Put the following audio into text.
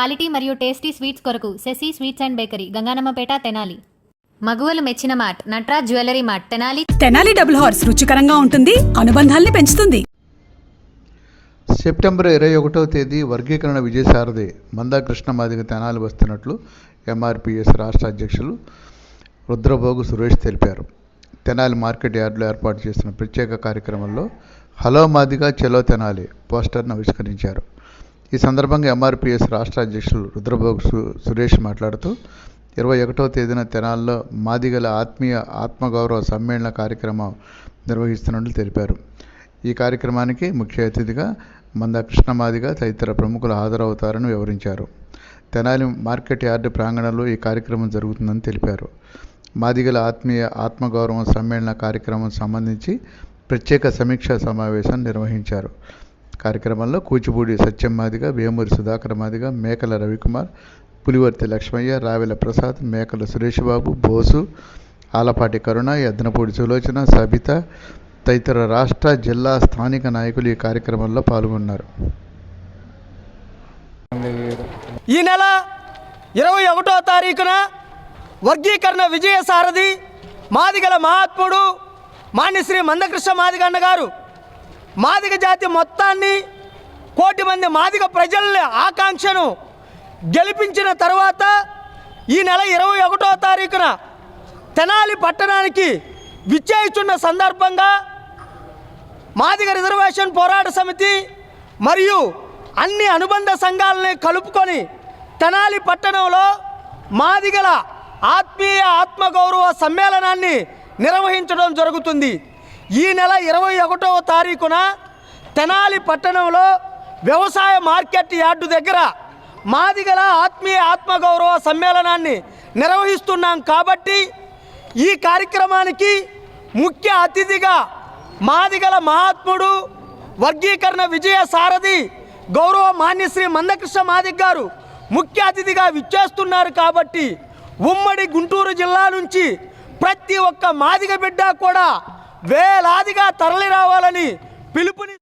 Quality మరియు tasty sweets కొరకు Sashi sweets and bakery Ganganammapeta Tenali. మగువలు మెచ్చిన mart Natraj jewellery mart Tenali. Tenali double horse రుచికరంగా ఉంటుంది అనుబంధాల్ని పెంచుతుంది. సెప్టెంబర్ ఇరవై ఒకటవ తేదీ వర్గీకరణ విజయసారథి మందాకృష్ణ మాదిగ తెనాలి వస్తున్నట్లు ఎంఆర్పిఎస్ రాష్ట్ర అధ్యక్షులు రుద్రభోగు సురేష్ తెలిపారు. తెనాలి మార్కెట్ యార్డులో ఏర్పాటు చేసిన ప్రత్యేక కార్యక్రమంలో హలో మాదిగా చెలో తెనాలి పోస్టర్ను ఆవిష్కరించారు. ఈ సందర్భంగా ఎంఆర్పిఎస్ రాష్ట్ర అధ్యక్షులు రుద్రబాబు సురేష్ మాట్లాడుతూ ఇరవై ఒకటవ తేదీన తెనాల్లో మాదిగల ఆత్మీయ ఆత్మగౌరవ సమ్మేళన కార్యక్రమం నిర్వహిస్తున్నట్లు తెలిపారు. ఈ కార్యక్రమానికి ముఖ్య అతిథిగా మంద కృష్ణమాదిగా తదితర ప్రముఖులు హాజరవుతారని వివరించారు. తెనాలి మార్కెట్ యార్డు ప్రాంగణంలో ఈ కార్యక్రమం జరుగుతుందని తెలిపారు. మాదిగల ఆత్మీయ ఆత్మగౌరవం సమ్మేళన కార్యక్రమం సంబంధించి ప్రత్యేక సమీక్షా సమావేశం నిర్వహించారు. కార్యక్రమంలో కూచిపూడి సత్యం వేమూరి సుధాకర్ మాదిగ మేకల రవికుమార్ పులివర్తి లక్ష్మయ్య రావెల ప్రసాద్ మేకల సురేష్ బాబు బోసు ఆలపాటి కరుణ యద్నపూడి సులోచన సబిత తదితర రాష్ట్ర జిల్లా స్థానిక నాయకులు ఈ కార్యక్రమంలో పాల్గొన్నారు. ఈ నెల ఇరవై ఒకటో తారీఖున వర్గీకరణ విజయ సారథి మాదిగల మహాత్ముడు మాన్యశ్రీ మందకృష్ణ మాదిగన్న గారు మాదిగ జాతి మొత్తాన్ని కోటి మంది మాదిగ ప్రజల ఆకాంక్షను గెలిపించిన తర్వాత ఈ నెల ఇరవై ఒకటో తారీఖున తెనాలి పట్టణానికి విచ్చేయిచున్న సందర్భంగా మాదిగ రిజర్వేషన్ పోరాట సమితి మరియు అన్ని అనుబంధ సంఘాలని కలుపుకొని తెనాలి పట్టణంలో మాదిగల ఆత్మీయ ఆత్మగౌరవ సమ్మేళనాన్ని నిర్వహించడం జరుగుతుంది. ఈ నెల ఇరవై ఒకటవ తారీఖున తెనాలి పట్టణంలో వ్యవసాయ మార్కెట్ యార్డు దగ్గర మాదిగల ఆత్మీయ ఆత్మగౌరవ సమ్మేళనాన్ని నిర్వహిస్తున్నాం కాబట్టి ఈ కార్యక్రమానికి ముఖ్య అతిథిగా మాదిగల మహాత్ముడు వర్గీకరణ విజయ సారథి గౌరవ మాన్యశ్రీ మందకృష్ణ మాదిక్ గారు ముఖ్య అతిథిగా విచ్చేస్తున్నారు కాబట్టి ఉమ్మడి గుంటూరు జిల్లా నుంచి ప్రతి ఒక్క మాదిగ బిడ్డ కూడా వేలాదిగా తరలి రావాలని పిలుపుని